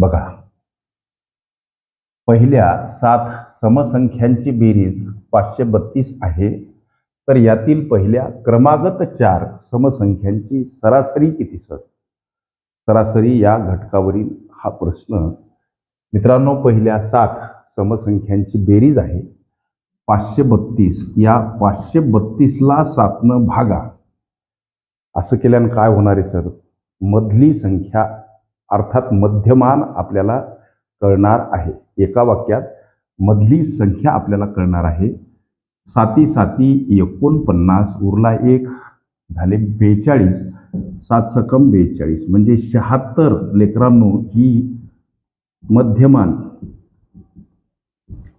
बघा. पहिल्या सात समसंख्यांची बेरीज पाचशे बत्तीस आहे. तर यातील पहिल्या क्रमागत चार समसंख्यांची सरासरी किती सर? सरासरी या घटकावरील हा प्रश्न. मित्रांनो पहिल्या सात समसंख्यांची बेरीज आहे. पाचशे बत्तीस. या पाचशे बत्तीसला सातनं भागा. असं केल्यानं काय होणार आहे सर? मधली संख्या अर्थात मध्यमान आपल्याला कळणार आहे. एका वाक्यात मधली संख्या आपल्याला कळणार आहे. साती साती एकोणपन्नास उरला एक झाले बेचाळीस सात सकम बेचाळीस. म्हणजे शहात्तर लेकरांनो ही मध्यमान.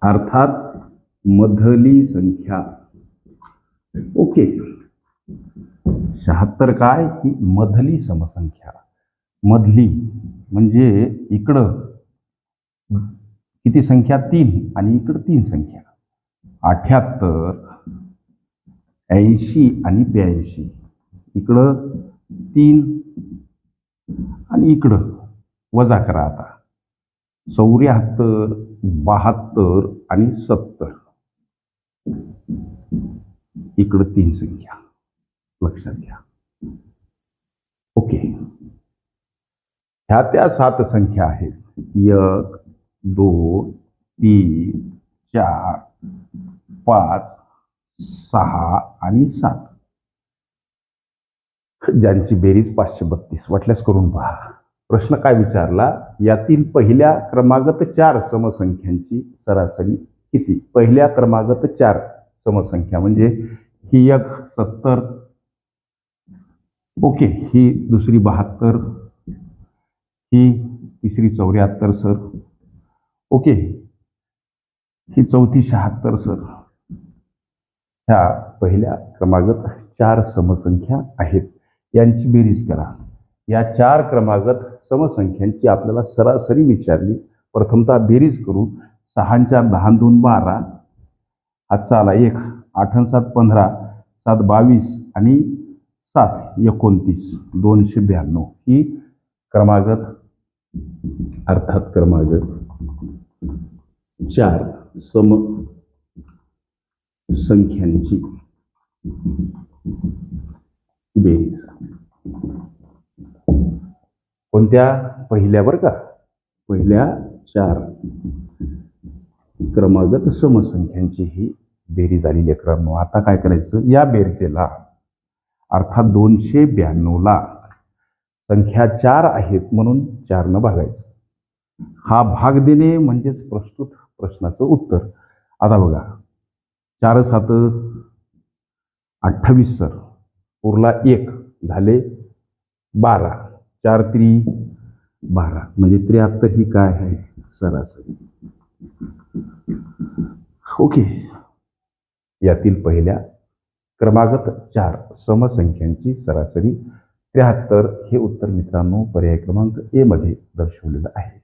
अर्थात मधली संख्या. ओके. शहात्तर काय? ही मधली समसंख्या. मधली म्हणजे इकडं किती संख्या? तीन. आणि इकडं तीन संख्या. अठ्याहत्तर ऐंशी आणि ब्याऐंशी. इकडं तीन आणि इकडं. वजा करा आता. चौऱ्याहत्तर बहात्तर आणि सत्तर. इकडं तीन संख्या. लक्षात घ्या. ओके. ह्या त्या सात संख्या आहेत. एक दोन तीन चार पाच सहा आणि सात. ज्यांची बेरीज पाचशे बत्तीस. वाटल्यास करून पहा. प्रश्न काय विचारला? यातील पहिल्या क्रमागत चार समसंख्यांची सरासरी किती? पहिल्या क्रमागत चार समसंख्या म्हणजे ही एक सत्तर. ओके ही दुसरी बहात्तर. ही तिसरी चौऱ्याहत्तर सर. ओके. ही चौथी शहात्तर सर. ह्या पहिल्या क्रमागत चार समसंख्या आहेत. यांची बेरीज करा. या चार क्रमागत समसंख्यांची आपल्याला सरासरी विचारली. प्रथमतः बेरीज करून सहांच्या दहा दोन बारा. आजचा आला एक आठ सात पंधरा सात बावीस आणि सात एकोणतीस. दोनशे ब्याण्णव. ही क्रमागत अर्थात क्रमागत चार सम संख्यांची बेरीज. कोणत्या? पहिल्यावर का? पहिल्या चार. क्रमागत समसंख्यांची ही बेरीज आली क्रम आता काय करायचं? या बेरजेला अर्थात दोनशे ब्याण्णवला संख्या चार आहेत म्हणून चारनं भागायचं. हा भाग देणे म्हणजेच प्रस्तुत प्रश्नाचं उत्तर. आता बघा चार सात अठ्ठावीस सर उरला एक झाले बारा. चार त्री बारा. म्हणजे त्र्याहत्तर ही काय आहे? सरासरी. ओके. यातील पहिल्या क्रमागत चार समसंख्यांची सरासरी त्र्याहत्तर हे उत्तर मित्रांनो पर्याय क्रमांक ए मध्ये दर्शवलेलं आहे.